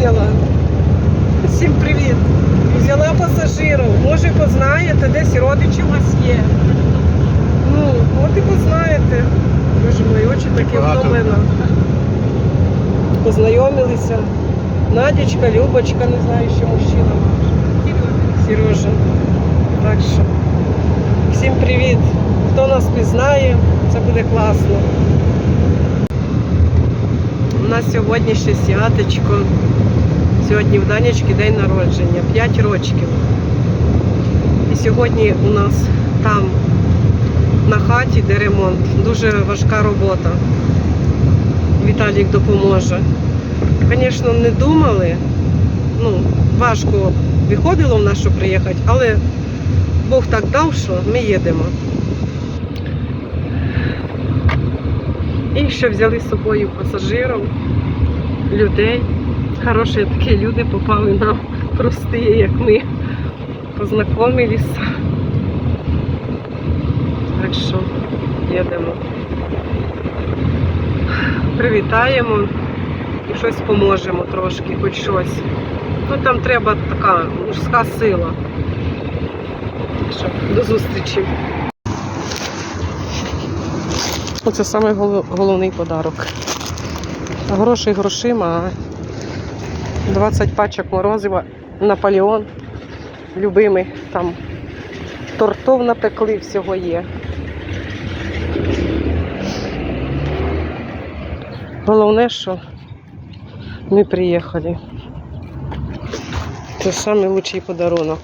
зняла. Всім привіт. Взяла пасажирів. Може познаєте, десь родичі у вас є. Ну, от і познаєте. Боже мої очі такі Багато. втомлена. Познайомилися. Надічка, Любочка, не знаю, ще мужчина. Сережа. Так що. Всім привіт. Хто нас пізнає, це буде класно. Нас сьогодні ще святочко. Сьогодні в Данечки день народження, 5 років. І сьогодні у нас там на хаті, де ремонт, дуже важка робота. Віталік допоможе. Звісно, не думали. Ну, важко виходило в нас, щоб приїхати, але Бог так дав, що ми їдемо. Ще взяли з собою пасажирів, людей. Хороші такі люди попали нам прості, як ми познайомилися. Так що їдемо. Привітаємо і щось поможемо трошки, хоч щось. Ну там треба така мужська сила. Так що, до зустрічі. Оце саме головний подарок. Грошей грошима, а 20 пачок морозива, Наполеон, любимий, там тортов напекли, всього є. Головне, що ми приїхали. Це найкращий подарунок.